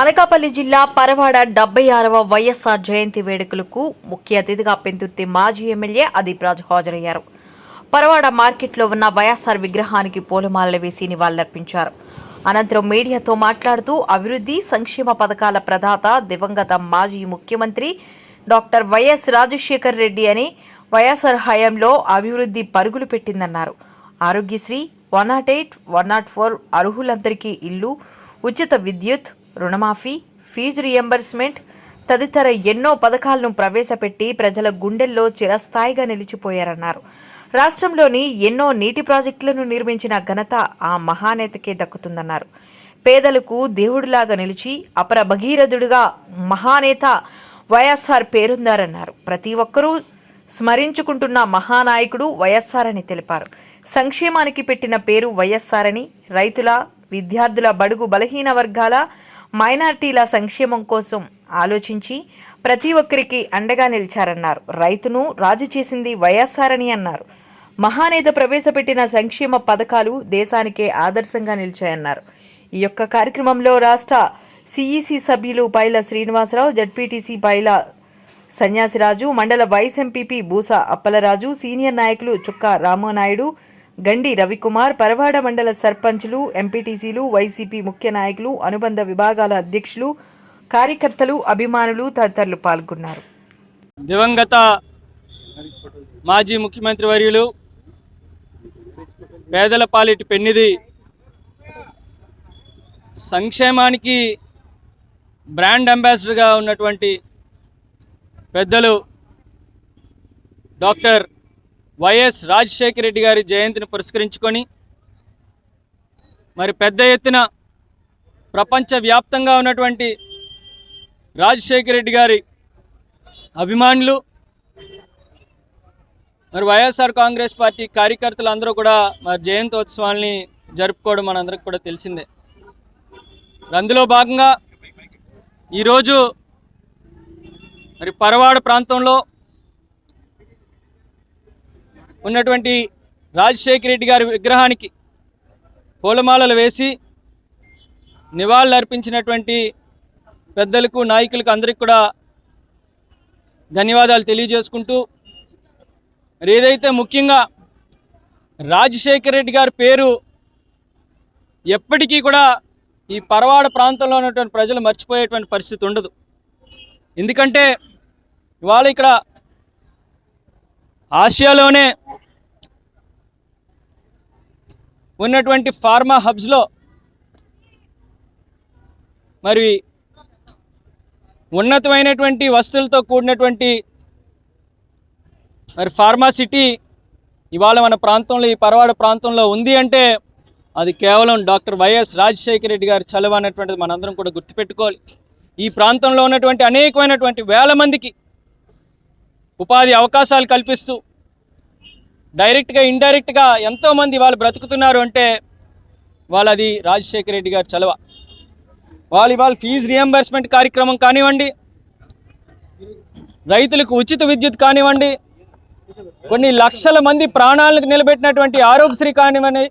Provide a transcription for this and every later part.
అనకాపల్లి జిల్లా పరవాడ డెబ్బై ఆరవ వైఎస్ఆర్ జయంతి వేడుకలకు ముఖ్య అతిథిగా పెందుర్తి మాజీ ఎమ్మెల్యే అదీప్ రాజు హాజరయ్యారు. పరవాడ మార్కెట్లో ఉన్న వైఎస్ఆర్ విగ్రహానికి పూలమాలలు వేసి నివాళులర్పించారు. అనంతరం మీడియాతో మాట్లాడుతూ అభివృద్ధి సంక్షేమ పథకాల ప్రదాత దివంగత మాజీ ముఖ్యమంత్రి డాక్టర్ వైఎస్ రాజశేఖర్ రెడ్డి అని వైఎస్ఆర్ హయాంలో అభివృద్ధి పరుగులు పెట్టిందన్నారు. Aarogyasri one not eight one not four అర్హులందరికీ ఇల్లు ఉచిత విద్యుత్ రుణమాఫీ ఫీజు రియంబర్స్మెంట్ తదితర ఎన్నో పథకాలను ప్రవేశపెట్టి ప్రజల గుండెల్లో చిరస్థాయిగా నిలిచిపోయారన్నారు. రాష్ట్రంలోని ఎన్నో నీటి ప్రాజెక్టులను నిర్మించిన ఘనత ఆ మహానేతకే దక్కుతుందన్నారు. పేదలకు దేవుడిలాగా నిలిచి అపర భగీరథుడిగా మహానేత వైఎస్ఆర్ పేరుందారన్నారు. ప్రతి ఒక్కరూ స్మరించుకుంటున్న మహానాయకుడు వైఎస్ఆర్ అని తెలిపారు. సంక్షేమానికి పెట్టిన పేరు వైఎస్ఆర్ అని రైతుల విద్యార్థుల బడుగు బలహీన వర్గాల మైనార్టీల సంక్షేమం కోసం ఆలోచించి ప్రతి ఒక్కరికి అండగా నిలిచారన్నారు. రైతును రాజు చేసింది వైఎస్ఆర్ అని అన్నారు. మహానేత ప్రవేశపెట్టిన సంక్షేమ పథకాలు దేశానికే ఆదర్శంగా నిలిచాయన్నారు. ఈ యొక్క కార్యక్రమంలో రాష్ట్ర సిఈసి సభ్యులు పైల శ్రీనివాసరావు జడ్పీటీసీ పైల సన్యాసిరాజు మండల vice MPP Boosa Appalaraju senior నాయకులు చుక్క రామనాయుడు గండి రవికుమార్ పరవాడ మండల సర్పంచులు ఎంపీటీసీలు వైసీపీ ముఖ్య నాయకులు అనుబంధ విభాగాల అధ్యక్షులు కార్యకర్తలు అభిమానులు తదితరులు పాల్గొన్నారు. దివంగత మాజీ ముఖ్యమంత్రి వర్యులు పేదల పాలిటి పెన్నిది సంక్షేమానికి బ్రాండ్ అంబాసిడర్గా ఉన్నటువంటి పెద్దలు డాక్టర్ వైఎస్ రాజశేఖర రెడ్డి గారి జయంతిని పురస్కరించుకొని మరి పెద్ద ఎత్తున ప్రపంచవ్యాప్తంగా ఉన్నటువంటి రాజశేఖర రెడ్డి గారి అభిమానులు మరి వైఎస్ఆర్ కాంగ్రెస్ పార్టీ కార్యకర్తలు అందరూ కూడా మరి జయంతోత్సవాల్ని జరుపుకోవడం మనందరికి కూడా తెలిసిందే. అందులో భాగంగా ఈరోజు మరి పరవాడ ప్రాంతంలో ఉన్నటువంటి రాజశేఖర రెడ్డి గారి విగ్రహానికి పూలమాలలు వేసి నివాళులు అర్పించినటువంటి పెద్దలకు నాయకులకు అందరికి కూడా ధన్యవాదాలు తెలియజేసుకుంటూ మరి ఏదైతే ముఖ్యంగా రాజశేఖర రెడ్డి గారి పేరు ఎప్పటికీ కూడా ఈ పరవాడ ప్రాంతంలో ఉన్నటువంటి ప్రజలు మర్చిపోయేటువంటి పరిస్థితి ఉండదు. ఎందుకంటే ఇవాళ ఇక్కడ ఆసియాలోనే ఉన్నటువంటి ఫార్మా హబ్స్లో మరి ఉన్నతమైనటువంటి వస్తువులతో కూడినటువంటి మరి ఫార్మా సిటీ ఇవాళ మన ప్రాంతంలో ఈ పరవాడ ప్రాంతంలో ఉంది అంటే అది కేవలం డాక్టర్ వైఎస్ రాజశేఖర రెడ్డి గారి చలవ అనేటువంటిది మనందరం కూడా గుర్తుపెట్టుకోవాలి. ఈ ప్రాంతంలో ఉన్నటువంటి అనేకమైనటువంటి వేల మందికి ఉపాధి అవకాశాలు కల్పిస్తూ డైరెక్ట్గా ఇండైరెక్ట్గా ఎంతోమంది వాళ్ళు బ్రతుకుతున్నారు అంటే వాళ్ళది రాజశేఖర రెడ్డి గారి చలవ. వాళ్ళు ఇవాళ ఫీజు రియంబర్స్మెంట్ కార్యక్రమం కానివ్వండి రైతులకు ఉచిత విద్యుత్ కానివ్వండి కొన్ని లక్షల మంది ప్రాణాలకు నిలబెట్టినటువంటి ఆరోగ్యశ్రీ కానివ్వండి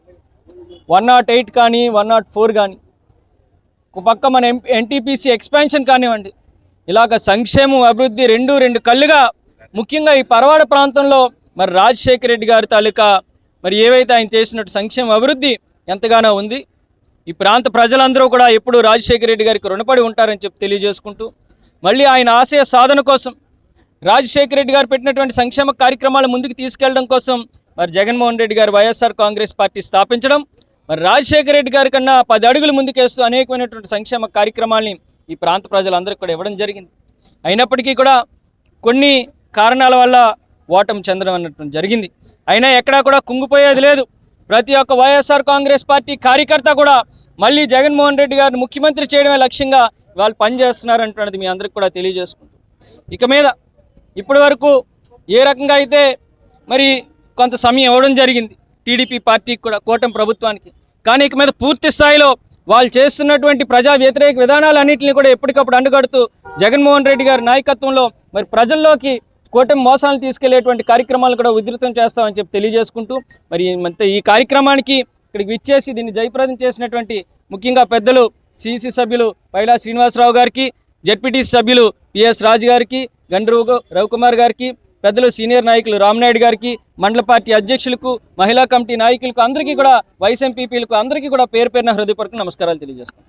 వన్ నాట్ ఎయిట్ కానీ వన్ నాట్ ఫోర్ కానీ ఒక పక్క మన ఎం ఎన్టీపీసీ ఎక్స్పాన్షన్ కానివ్వండి ఇలాగ సంక్షేమం అభివృద్ధి రెండు రెండు కళ్ళుగా ముఖ్యంగా ఈ పరవాడ ప్రాంతంలో మరి రాజశేఖర రెడ్డి గారి తాలూకా మరి ఏవైతే ఆయన చేసినట్టు సంక్షేమ అభివృద్ధి ఎంతగానో ఉంది ఈ ప్రాంత ప్రజలందరూ కూడా ఎప్పుడు రాజశేఖర రెడ్డి గారికి రుణపడి ఉంటారని చెప్పి తెలియజేసుకుంటూ మళ్ళీ ఆయన ఆశయ సాధన కోసం రాజశేఖర రెడ్డి గారు పెట్టినటువంటి సంక్షేమ కార్యక్రమాలు ముందుకు తీసుకెళ్ళడం కోసం మరి జగన్మోహన్ రెడ్డి గారు వైఎస్ఆర్ కాంగ్రెస్ పార్టీ స్థాపించడం మరి రాజశేఖర రెడ్డి గారి కన్నా పది అడుగులు ముందుకేస్తూ అనేకమైనటువంటి సంక్షేమ కార్యక్రమాల్ని ఈ ప్రాంత ప్రజలందరికీ కూడా ఇవ్వడం జరిగింది. అయినప్పటికీ కూడా కొన్ని కారణాల వల్ల ఓటమి చెందడం అన్నటువంటి జరిగింది. అయినా ఎక్కడా కూడా కుంగిపోయేది లేదు. ప్రతి ఒక్క వైఎస్ఆర్ కాంగ్రెస్ పార్టీ కార్యకర్త కూడా మళ్ళీ జగన్మోహన్ రెడ్డి గారిని ముఖ్యమంత్రి చేయడమే లక్ష్యంగా వాళ్ళు పనిచేస్తున్నారంటున్నది మీ అందరికి కూడా తెలియజేసుకుంటాం. ఇక మీద ఇప్పటి వరకు ఏ రకంగా అయితే మరి కొంత సమయం ఇవ్వడం జరిగింది టీడీపీ పార్టీకి కూడా కూటమి ప్రభుత్వానికి. కానీ ఇక మీద పూర్తి స్థాయిలో వాళ్ళు చేస్తున్నటువంటి ప్రజా వ్యతిరేక విధానాలన్నింటినీ కూడా ఎప్పటికప్పుడు అండగడుతూ జగన్మోహన్ రెడ్డి గారి నాయకత్వంలో మరి ప్రజల్లోకి కూటమి మోసాలను తీసుకెళ్ళేటువంటి కార్యక్రమాలు కూడా ఉధృతం చేస్తామని చెప్పి తెలియజేసుకుంటూ మరి ఈ- ఈ కార్యక్రమానికి ఇక్కడికి విచ్చేసి దీన్ని జయప్రదం చేసినటువంటి ముఖ్యంగా పెద్దలు సిసి సభ్యులు పైలా శ్రీనివాసరావు గారికి జెడ్పీటీసీ సభ్యులు పిఎస్ రాజు గారికి గండ్రు రవికుమార్ గారికి పెద్దలు సీనియర్ నాయకులు రామ్నాయుడు గారికి మండల పార్టీ అధ్యక్షులకు మహిళా కమిటీ నాయకులకు అందరికీ కూడా వైస్ ఎంపీపీలకు అందరికీ కూడా పేరు పేరున హృదయపూర్వక నమస్కారాలు తెలియజేస్తాను